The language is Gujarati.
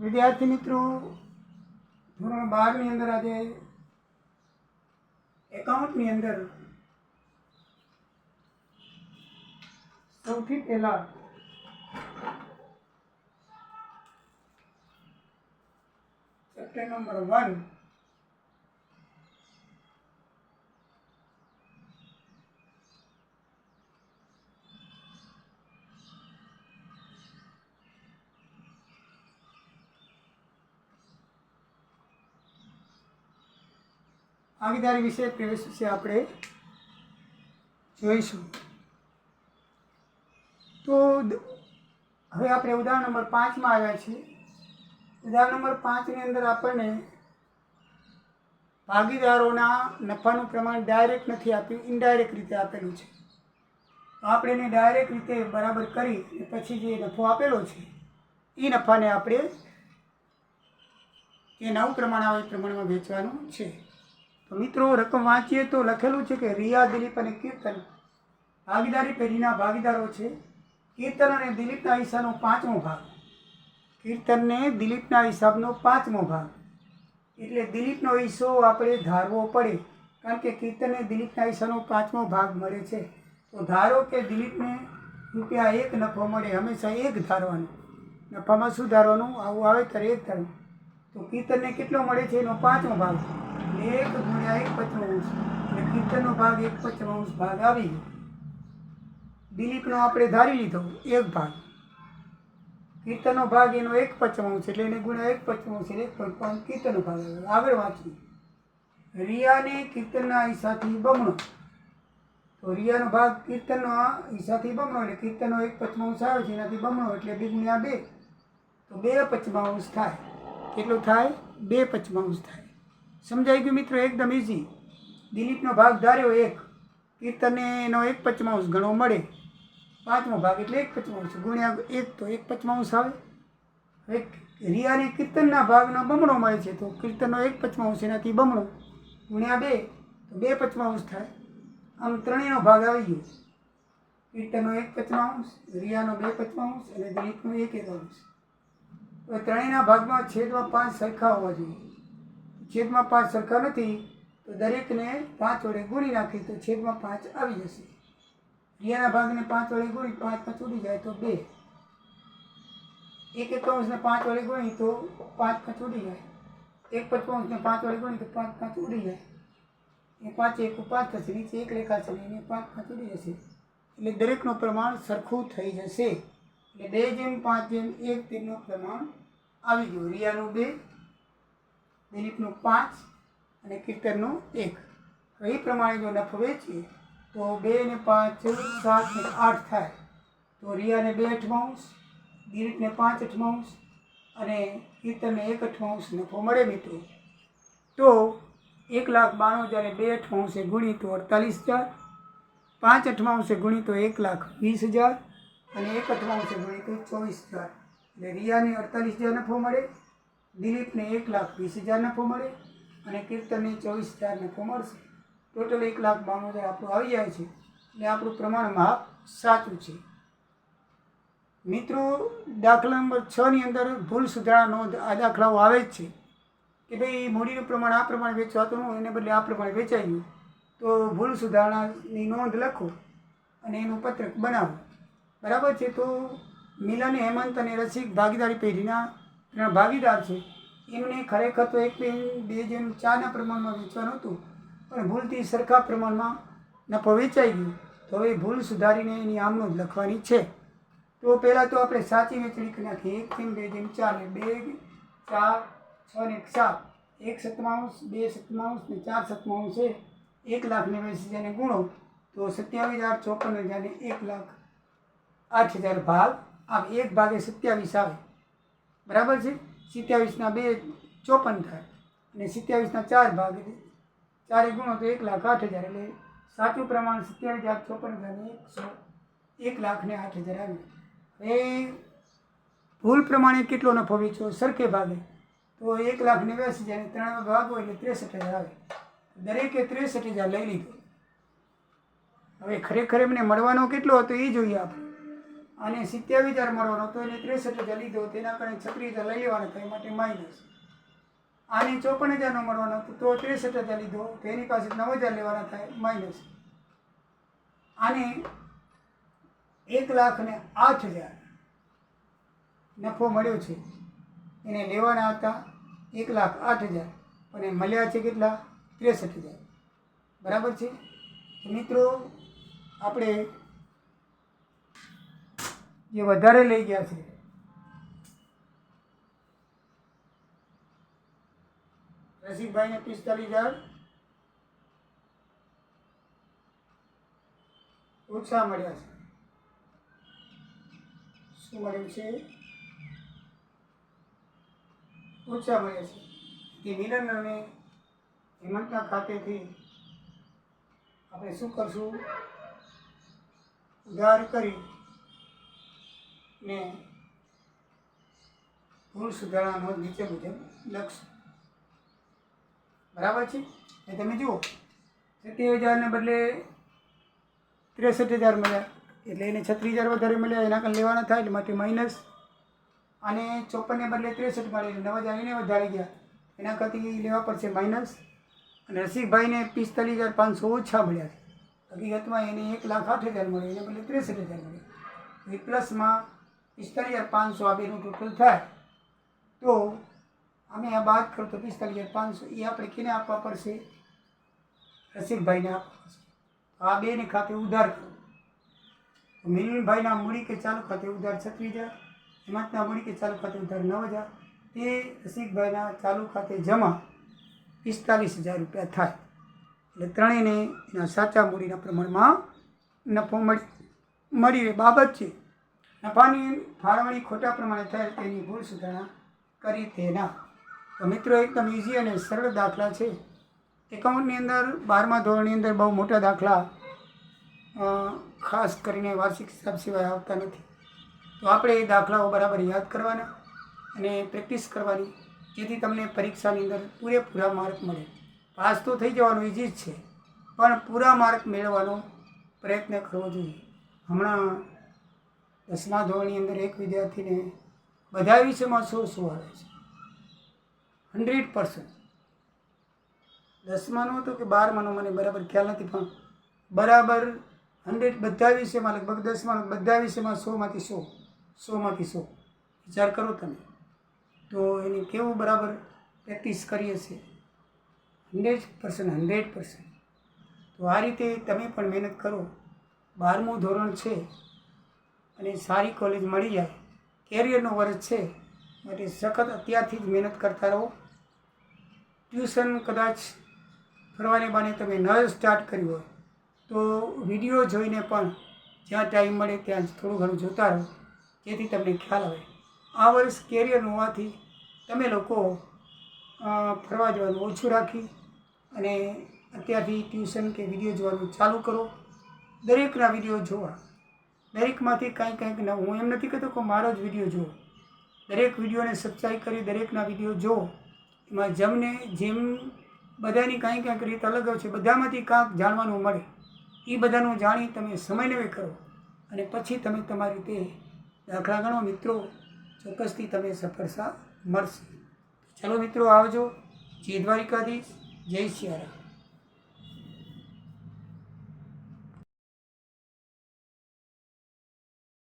વિદ્યાર્થી મિત્રો ધોરણ બારની અંદર આજે એકાઉન્ટની અંદર સૌથી પહેલા ચેપ્ટર નંબર વન ભાગીદારી વિશે પ્રવેશ વિશે આપણે જોઈશું. તો હવે આપણે ઉદાહરણ નંબર પાંચમાં આવ્યા છીએ. ઉદાહરણ નંબર પાંચની અંદર આપણને ભાગીદારોના નફાનું પ્રમાણ ડાયરેક્ટ નથી આપ્યું ઇનડાયરેક્ટ રીતે આપેલું છે. આપણે એને ડાયરેક્ટ રીતે બરાબર કરી પછી જે નફો આપેલો છે એ નફાને આપણે જે નવું પ્રમાણ આવે એ પ્રમાણમાં વેચવાનું છે. મિત્રો, રકમ વાંચીએ તો લખેલું છે કે રિયા, દિલીપ અને કીર્તન ભાગીદારી પેઢીના ભાગીદારો છે. કીર્તન અને દિલીપના હિસ્સાનો પાંચમો ભાગ. કીર્તનને દિલીપના હિસાબનો પાંચમો ભાગ. એટલે દિલીપનો હિસ્સો આપણે ધારવો પડે, કારણ કે કીર્તનને દિલીપના હિસ્સાનો પાંચમો ભાગ મળે છે. તો ધારો કે દિલીપને રૂપિયા એક નફો મળે, હંમેશા એક ધારવાનો. નફામાં શું ધારવાનું? આવું આવે ત્યારે એક ધારવાનું. તો કીર્તનને કેટલો મળે છે? એનો પાંચમો ભાગ. એક ગુણ્યા એક પચમાંશ. એટલે કીર્તનનો ભાગ એક પચમાંશ ભાગ આવી ગયો. દિલીપનો આપણે ધારી લીધો, એક ભાગ. કીર્તનનો ભાગ એનો એક પચમાંશ એટલે એને ગુણ્યા એક પચમાંશ એટલે એક પચમાંશ કીર્તનનો ભાગ આવ્યો. આગળ વાંચીએ. રિયાને કીર્તનના હિસ્સાથી બમણો. તો રિયાનો ભાગ કીર્તનનો હિસ્સાથી બમણો એટલે કીર્તનનો એક પચમાંશ આવે છે, એનાથી બમણો એટલે બે ગુણ્યા બે. તો બે પચમાંશ થાય. કેટલું થાય? બે પચમાંશ થાય. સમજાઈ ગયું મિત્રો, એકદમ ઇઝી દિલીપનો ભાગ ધાર્યો એક, કીર્તનને એનો એક પચમાંશ ગણો મળે. પાંચમો ભાગ એટલે એક પચમાંશ, ગુણ્યા એક તો એક પચમાંશ આવે. હવે રિયાને કીર્તનના ભાગનો બમણો મળે છે, તો કીર્તનનો એક પચમાંશ એનાથી બમણો. ગુણ્યા બે, તો બે પચમાંશ થાય. આમ ત્રણેયનો ભાગ આવી ગયો. કીર્તનનો એક પચમાંશ, રિયાનો બે પચમાંશ અને દિલીપનો એક એકાંશ. તો ત્રણેયના ભાગમાં છેદમાં પાંચ સરખા હોવા જોઈએ. છેદમાં પાંચ સરખા નથી, તો દરેકને પાંચ વડે ગુણી નાખી તો છેદમાં પાંચ આવી જશે. રિયાના ભાગને પાંચ વડે ગુણી પાંચમાં છૂટી જાય તો બે. એક એકાઉન્સને પાંચ વડે ગુણી તો પાંચ છૂટી જાય. એક પચવાઉન્સને પાંચ વડે ગુણી તો પાંચ પાંચ ઉડી જાય. એ પાંચ એક પાંચ થશે, નીચે એક રેખા છે એને પાંચ પાંચ ઉડી જશે. એટલે દરેકનું પ્રમાણ સરખું થઈ જશે. એટલે બે જેમ પાંચ જેમ એક, તેમનું પ્રમાણ આવી ગયું. રિયાનું બે દિલીપનું પાંચ અને કીર્તનનું એક. હવે એ પ્રમાણે જો નફો વેચીએ, તો બે ને પાંચ, સાત ને આઠ થાય. તો રિયાને બે અઠમાંશ દિલીપને પાંચ અઠમાંશ અને કીર્તનને એક અઠમાંશ નફો મળે મિત્રો. તો એક લાખ બાણું હજાર બે અઠવાંશે ગુણી તો અડતાલીસ હજાર, પાંચ અઠમાંશે ગુણી તો એક લાખ વીસ હજાર અને એક અઠમાંશે ગુણી તો ચોવીસ હજાર. એટલે રિયાને અડતાલીસ હજાર નફો મળે. દિલીપને એક લાખ વીસ હજાર નફો મળે અને કીર્તનને ચોવીસ હજાર નફો મળશે. ટોટલ એક લાખ બાણું હજાર આપણું આવી જાય છે એટલે આપણું પ્રમાણ માપ સાચું છે. મિત્રો, દાખલા નંબર છની અંદર ભૂલ સુધારણા નોંધ આ દાખલાઓ આવે જ છે કે ભાઈ મૂડીનું પ્રમાણ આ પ્રમાણે વેચવાતું હોય, એને બદલે આ પ્રમાણે વેચાઈ ગયું તો ભૂલ સુધારણાની નોંધ લખો અને એનું પત્રક બનાવો. બરાબર છે? તો મિલન, હેમંત અને રસિક ભાગીદારી પેઢીના ત્રણ ભાગીદાર છે. એમને ખરેખર તો એક પેન બે જેમ ચાના પ્રમાણમાં વેચવાનું હતું, પણ ભૂલથી સરખા પ્રમાણમાં નફો વેચાઈ ગયું. તો હવે ભૂલ સુધારીને એની આમનો જ લખવાની છે. તો પહેલાં તો આપણે સાચી વેચણી કરી નાખીએ. એક જેમ બે જેમ ચાર ને બે, ચાર, છ ને સાત. એક સત્તાવંશ બે સત્તાવંશ ને ચાર સત્તાવંશ છે. એક લાખ નેવ્યાસી હજારને ગુણો. તો સત્યાવીસ હજાર ચોપન હજારને એક લાખ આઠ હજાર ભાગ. આ એક ભાગે સત્યાવીસ આવે. બરાબર છે? સિત્યાવીસના બે ચોપન થાય અને સિત્યાવીસના ચાર ભાગ ચારે ગુણો તો એક લાખ આઠ હજાર એટલે સાચું પ્રમાણ સત્યાવીસ હજાર ચોપન હજાર એકસો એક લાખ ને આઠ હજાર આવ્યું એ ભૂલ પ્રમાણે કેટલો નફો વેચો સરખે ભાગે. તો એક લાખ નેવ્યાસી હજાર ત્રણ ભાગ હોય એટલે ત્રેસઠ હજાર આવે. દરેકે ત્રેસઠ હજાર લઈ લીધો. હવે ખરેખર એમને મળવાનો કેટલો હતો એ જોઈએ આપણે. અને સિત્યાવીસ હજાર મળવાનો તો એને ત્રેસઠ હજાર લીધો તેના કારણે છત્રીસ હજાર લઈ લેવાના થાય માટે માઇનસ આને ચોપન હજારનો મળવાનો હતો, તો ત્રેસઠ હજાર લીધો. તો એની પાસે નવ હજાર લેવાના થાય માઇનસ આને એક લાખ ને આઠ હજાર નફો મળ્યો છે. એને લેવાના હતા એક લાખ આઠ હજાર. પણ એ મળ્યા છે કેટલા? ત્રેસઠ હજાર. બરાબર છે? મિત્રો, આપણે જે વધારે લઈ ગયા છે. રસિકભાઈને પિસ્તાલીસ હજાર. ઓછા મળ્યા છે. શું મળ્યું છે? ઓછા મળ્યા છે. કે મિલન અને હેમંતના ખાતેથી આપણે શું કરશું? ઉધાર કરી ને ભૂલ સુધારવાનો નીચે મુજબ લખશું. બરાબર છે? એ તમે જુઓ સિત્તેર હજારને બદલે ત્રેસઠ હજાર મળ્યા. એટલે એને છત્રીસ હજાર વધારે મળ્યા, એના કારણે લેવાના થાય, એટલે માટે માઇનસ અને ચોપનને બદલે ત્રેસઠ મળે, એટલે નવ હજાર એને વધારે ગયા. એના કરતી લેવા પડશે માઇનસ અને રસિકભાઈને પિસ્તાલીસ હજાર પાંચસો ઓછા મળ્યા હકીકતમાં એને એક લાખ આઠ હજાર મળ્યા, એને બદલે ત્રેસઠ હજાર મળ્યા. એ પ્લસમાં પિસ્તાલીસ હજાર પાંચસો આ બેનું ટોટલ થાય. તો અમે આ બાદ કરું તો પિસ્તાલીસ હજાર પાંચસો એ આપણે કેને આપવા પડશે? રસિકભાઈને આપવા પડશે. આ બેને ખાતે ઉધાર કરો. મિલનભાઈના મૂડી કે ચાલુ ખાતે ઉધાર છત્રીસ હજાર, હિંમતના મૂડી કે ચાલુ ખાતે ઉધાર નવ હજાર, તે રસિકભાઈના ચાલુ ખાતે જમા પિસ્તાલીસ હજાર રૂપિયા થાય. એટલે ત્રણેયને એના સાચા મૂડીના પ્રમાણમાં નફો મળી મળી રહે. બાબત છે નફાની ફાળવણી ખોટા પ્રમાણે થાય તેની ભૂલ સુધારણા કરી તેના તો મિત્રો, એકદમ ઇઝી અને સરળ દાખલા છે. એકાઉન્ટની અંદર, બારમા ધોરણની અંદર બહુ મોટા દાખલા ખાસ કરીને વાર્ષિક હિસાબ સિવાય આવતા નથી. તો આપણે એ દાખલાઓ બરાબર યાદ કરવાના અને પ્રેક્ટિસ કરવાની, જેથી તમને પરીક્ષાની અંદર પૂરેપૂરા માર્ક મળે. પાસ તો થઈ જવાનું ઇઝી જ છે. પણ પૂરા માર્ક મેળવવાનો પ્રયત્ન કરવો જોઈએ. હમણાં દસમા ધોરણની અંદર એક વિદ્યાર્થીને બધા વિષયમાં સો સો આવે છે. Hundred percent. દસમાનો હતો કે બારમાનો મને બરાબર ખ્યાલ નથી, પણ બરાબર હંડ્રેડ બધા વિષયમાં, લગભગ દસમાનો બધા વિષયમાં સોમાંથી સો સોમાંથી સો. વિચાર કરો તમે. તો એને કેવું બરાબર પ્રેક્ટિસ કરીએ છીએ? Hundred percent hundred percent. તો આ રીતે તમે પણ મહેનત કરો. બારમું ધોરણ છે. અને સારી કોલેજ મળી જાય. કેરિયરનો વર્ષ છે. માટે સખત અત્યારથી જ મહેનત કરતા રહો. ટ્યુશન કદાચ ફરવાને બાને તમે ન સ્ટાર્ટ કર્યું હોય, તો વીડિયો જોઈને પણ જ્યાં ટાઈમ મળે ત્યાં થોડું ઘણું જોતા રહો. જેથી તમને ખ્યાલ આવે. આ વર્ષ કેરિયરનું હોવાથી તમે લોકો ફરવા જવાનું ઓછું રાખી અને અત્યારથી ટ્યુશન કે વીડિયો જોવાનું ચાલુ કરો. દરેકના વીડિયો જોવા. દરેકમાંથી કાંઈક કાંઈક નવું. હું એમ નથી કહેતો કે મારો જ વીડિયો જુઓ. દરેક વિડીયોને સબસ્ક્રાઈબ કરી દરેકના વીડિયો જુઓ. એમાં જેમને જેમ બધાની કાંઈ કાંઈક રીત અલગ છે, બધામાંથી કાંઈક જાણવાનું મળે. એ બધાનું જાણી તમે સમયને કરો. અને પછી તમે તમારી રીતે દાખલા ગણો મિત્રો, ચોક્કસથી તમે સફળતા મળશે. ચલો મિત્રો આવજો. જય દ્વારિકાધીશ. જય સિયારામ